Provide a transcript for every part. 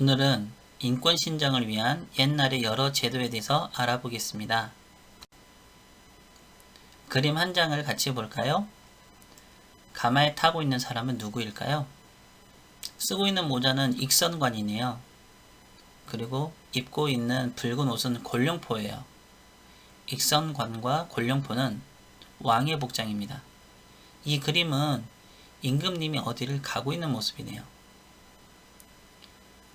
오늘은 인권 신장을 위한 옛날의 여러 제도에 대해서 알아보겠습니다. 그림 한 장을 같이 볼까요? 가마에 타고 있는 사람은 누구일까요? 쓰고 있는 모자는 익선관이네요. 그리고 입고 있는 붉은 옷은 곤룡포예요. 익선관과 곤룡포는 왕의 복장입니다. 이 그림은 임금님이 어디를 가고 있는 모습이네요.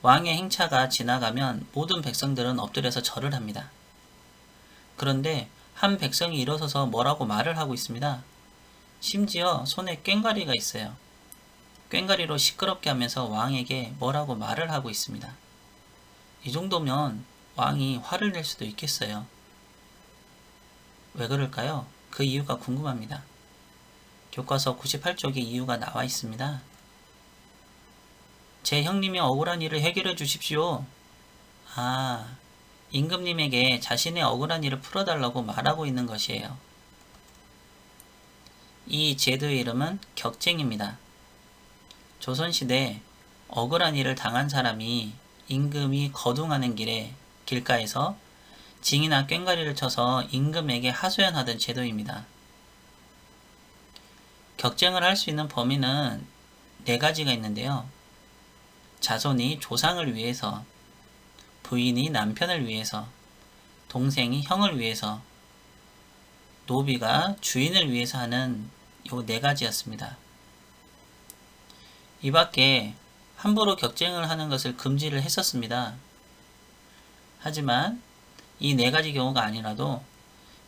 왕의 행차가 지나가면 모든 백성들은 엎드려서 절을 합니다. 그런데 한 백성이 일어서서 뭐라고 말을 하고 있습니다. 심지어 손에 꽹과리가 있어요. 꽹과리로 시끄럽게 하면서 왕에게 뭐라고 말을 하고 있습니다. 이 정도면 왕이 화를 낼 수도 있겠어요. 왜 그럴까요? 그 이유가 궁금합니다. 교과서 98쪽에 이유가 나와 있습니다. 제 형님이 억울한 일을 해결해 주십시오. 아, 임금님에게 자신의 억울한 일을 풀어달라고 말하고 있는 것이에요. 이 제도의 이름은 격쟁입니다. 조선시대 억울한 일을 당한 사람이 임금이 거둥하는 길에 길가에서 징이나 꽹과리를 쳐서 임금에게 하소연하던 제도입니다. 격쟁을 할 수 있는 범위는 네 가지가 있는데요. 자손이 조상을 위해서, 부인이 남편을 위해서, 동생이 형을 위해서, 노비가 주인을 위해서 하는 요 네 가지였습니다. 이 밖에 함부로 격쟁을 하는 것을 금지를 했었습니다. 하지만 이 네 가지 경우가 아니라도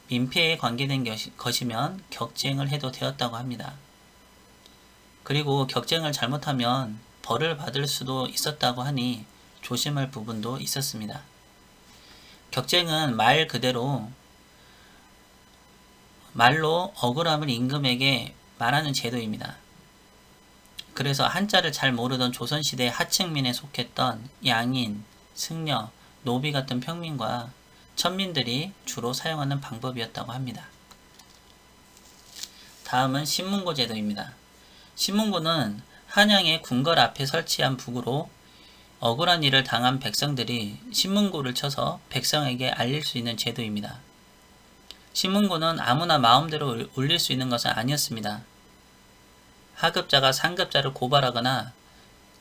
민폐에 관계된 것이면 격쟁을 해도 되었다고 합니다. 그리고 격쟁을 잘못하면 벌을 받을 수도 있었다고 하니 조심할 부분도 있었습니다. 격쟁은 말 그대로 말로 억울함을 임금에게 말하는 제도입니다. 그래서 한자를 잘 모르던 조선시대 하층민에 속했던 양인, 승려, 노비 같은 평민과 천민들이 주로 사용하는 방법이었다고 합니다. 다음은 신문고 제도입니다. 신문고는 한양의 궁궐 앞에 설치한 북으로 억울한 일을 당한 백성들이 신문고를 쳐서 백성에게 알릴 수 있는 제도입니다. 신문고는 아무나 마음대로 울릴 수 있는 것은 아니었습니다. 하급자가 상급자를 고발하거나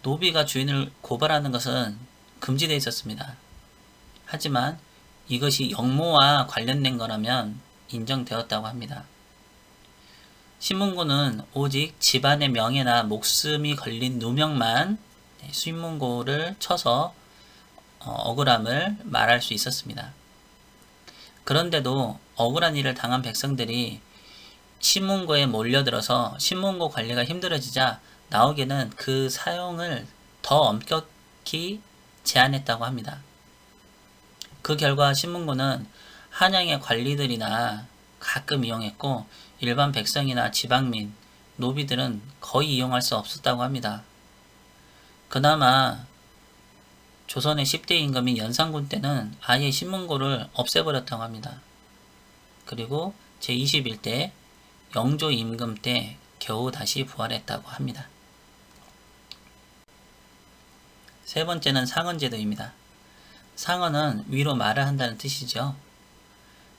노비가 주인을 고발하는 것은 금지되어 있었습니다. 하지만 이것이 영모와 관련된 거라면 인정되었다고 합니다. 신문고는 오직 집안의 명예나 목숨이 걸린 누명만 신문고를 쳐서 어, 억울함을 말할 수 있었습니다. 그런데도 억울한 일을 당한 백성들이 신문고에 몰려들어서 신문고 관리가 힘들어지자 나오게는 그 사용을 더 엄격히 제한했다고 합니다. 그 결과 신문고는 한양의 관리들이나 가끔 이용했고 일반 백성이나 지방민, 노비들은 거의 이용할 수 없었다고 합니다. 그나마 조선의 10대 임금인 연산군 때는 아예 신문고를 없애버렸다고 합니다. 그리고 제21대 영조 임금 때 겨우 다시 부활했다고 합니다. 세 번째는 상언제도입니다. 상언은 위로 말을 한다는 뜻이죠.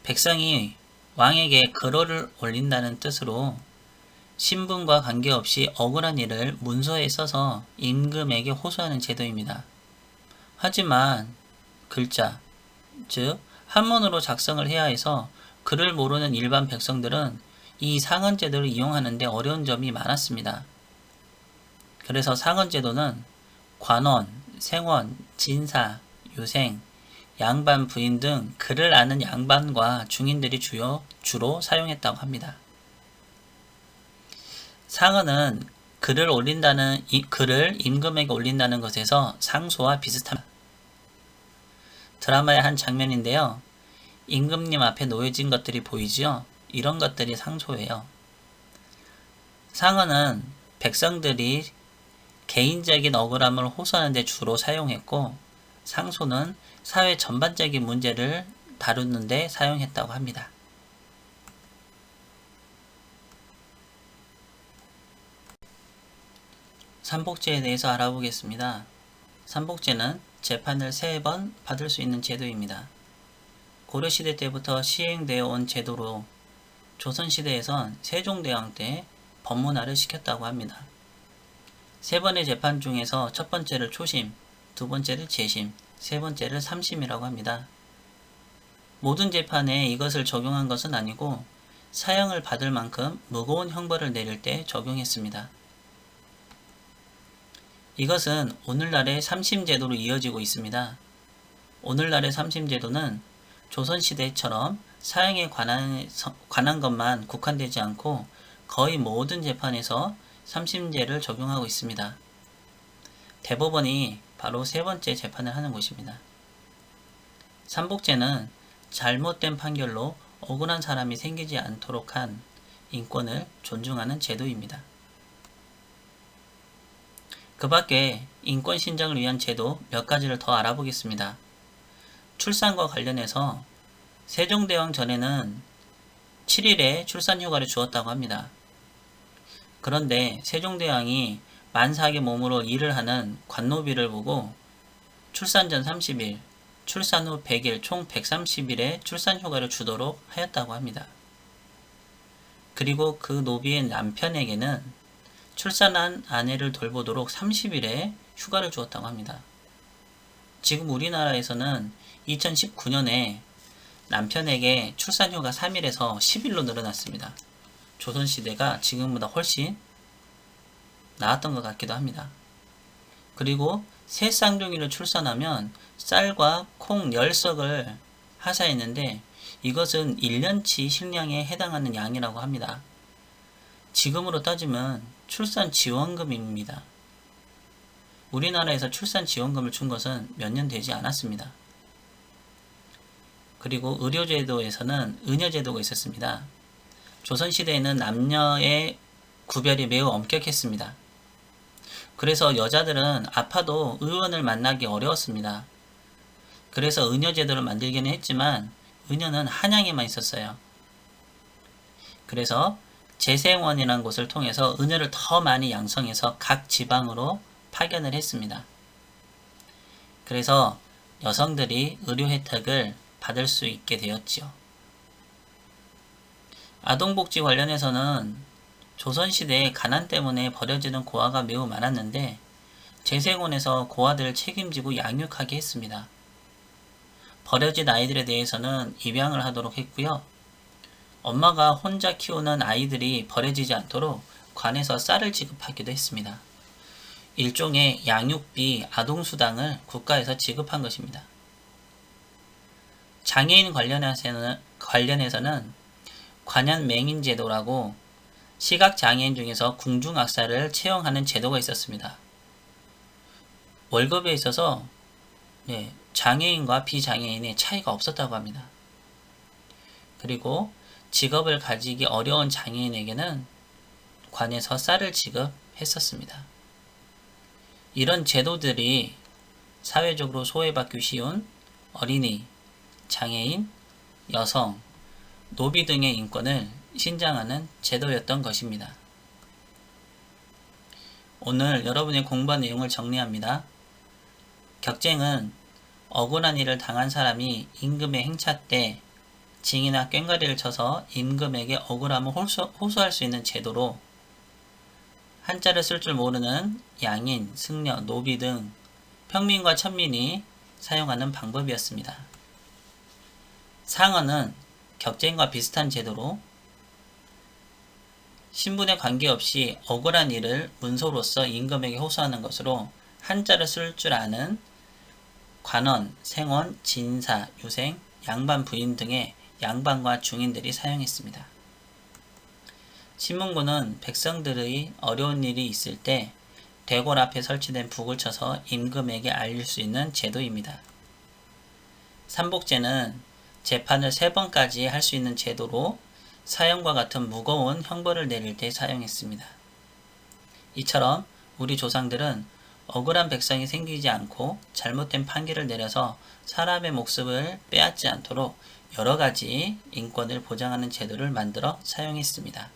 백성이 왕에게 글호를 올린다는 뜻으로 신분과 관계없이 억울한 일을 문서에 써서 임금에게 호소하는 제도입니다. 하지만 글자, 즉 한문으로 작성을 해야 해서 글을 모르는 일반 백성들은 이 상언제도를 이용하는데 어려운 점이 많았습니다. 그래서 상언제도는 관원, 생원, 진사, 유생, 양반 부인 등 글을 아는 양반과 중인들이 주요, 주로 사용했다고 합니다. 상언은 글을 올린다는 이, 글을 임금에게 올린다는 것에서 상소와 비슷합니다. 드라마의 한 장면인데요. 임금님 앞에 놓여진 것들이 보이지요? 이런 것들이 상소예요. 상언은 백성들이 개인적인 억울함을 호소하는 데 주로 사용했고 상소는 사회 전반적인 문제를 다루는데 사용했다고 합니다. 삼복제에 대해서 알아보겠습니다. 삼복제는 재판을 세 번 받을 수 있는 제도입니다. 고려시대 때부터 시행되어 온 제도로 조선시대에선 세종대왕 때 법문화를 시켰다고 합니다. 세 번의 재판 중에서 첫 번째를 초심, 두 번째를 재심, 세 번째를 삼심이라고 합니다. 모든 재판에 이것을 적용한 것은 아니고 사형을 받을 만큼 무거운 형벌을 내릴 때 적용했습니다. 이것은 오늘날의 삼심제도로 이어지고 있습니다. 오늘날의 삼심제도는 조선시대처럼 사형에 관한, 관한 것만 국한되지 않고 거의 모든 재판에서 삼심제를 적용하고 있습니다. 대법원이 바로 세 번째 재판을 하는 곳입니다. 삼복제는 잘못된 판결로 억울한 사람이 생기지 않도록 한 인권을 존중하는 제도입니다. 그 밖에 인권 신장을 위한 제도 몇 가지를 더 알아보겠습니다. 출산과 관련해서 세종대왕 전에는 7일에 출산휴가를 주었다고 합니다. 그런데 세종대왕이 만삭의 몸으로 일을 하는 관노비를 보고 출산 전 30일, 출산 후 100일 총 130일의 출산 휴가를 주도록 하였다고 합니다. 그리고 그 노비의 남편에게는 출산한 아내를 돌보도록 30일의 휴가를 주었다고 합니다. 지금 우리나라에서는 2019년에 남편에게 출산휴가 3일에서 10일로 늘어났습니다. 조선시대가 지금보다 훨씬 나았던 것 같기도 합니다. 그리고 새 쌍둥이를 출산하면 쌀과 콩 10석을 하사했는데 이것은 1년치 식량에 해당하는 양이라고 합니다. 지금으로 따지면 출산 지원금입니다. 우리나라에서 출산 지원금을 준 것은 몇 년 되지 않았습니다. 그리고 의료제도에서는 의녀제도가 있었습니다. 조선시대에는 남녀의 구별이 매우 엄격했습니다. 그래서 여자들은 아파도 의원을 만나기 어려웠습니다. 그래서 의녀제도를 만들기는 했지만 의녀는 한양에만 있었어요. 그래서 재생원이라는 곳을 통해서 의녀를 더 많이 양성해서 각 지방으로 파견을 했습니다. 그래서 여성들이 의료 혜택을 받을 수 있게 되었지요. 아동복지 관련해서는 조선시대에 가난 때문에 버려지는 고아가 매우 많았는데 재생원에서 고아들을 책임지고 양육하게 했습니다. 버려진 아이들에 대해서는 입양을 하도록 했고요. 엄마가 혼자 키우는 아이들이 버려지지 않도록 관에서 쌀을 지급하기도 했습니다. 일종의 양육비 아동수당을 국가에서 지급한 것입니다. 장애인 관련해서는, 관련해서는 관현 맹인 제도라고 시각 장애인 중에서 궁중악사를 채용하는 제도가 있었습니다. 월급에 있어서 네, 장애인과 비장애인의 차이가 없었다고 합니다. 그리고 직업을 가지기 어려운 장애인에게는 관에서 쌀을 지급했었습니다. 이런 제도들이 사회적으로 소외받기 쉬운 어린이, 장애인, 여성, 노비 등의 인권을 신장하는 제도였던 것입니다. 오늘 여러분의 공부한 내용을 정리합니다. 격쟁은 억울한 일을 당한 사람이 임금의 행차 때 징이나 꽹과리를 쳐서 임금에게 억울함을 호소, 호소할 수 있는 제도로 한자를 쓸 줄 모르는 양인, 승려, 노비 등 평민과 천민이 사용하는 방법이었습니다. 상어는 격쟁과 비슷한 제도로 신분에 관계없이 억울한 일을 문서로서 임금에게 호소하는 것으로 한자를 쓸 줄 아는 관원, 생원, 진사, 유생, 양반 부인 등의 양반과 중인들이 사용했습니다. 신문고는 백성들의 어려운 일이 있을 때 대궐 앞에 설치된 북을 쳐서 임금에게 알릴 수 있는 제도입니다. 삼복제는 재판을 세 번까지 할 수 있는 제도로 사형과 같은 무거운 형벌을 내릴 때 사용했습니다. 이처럼 우리 조상들은 억울한 백성이 생기지 않고 잘못된 판결을 내려서 사람의 목숨을 빼앗지 않도록 여러 가지 인권을 보장하는 제도를 만들어 사용했습니다.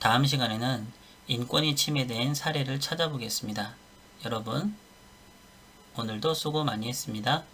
다음 시간에는 인권이 침해된 사례를 찾아보겠습니다. 여러분 오늘도 수고 많이 했습니다.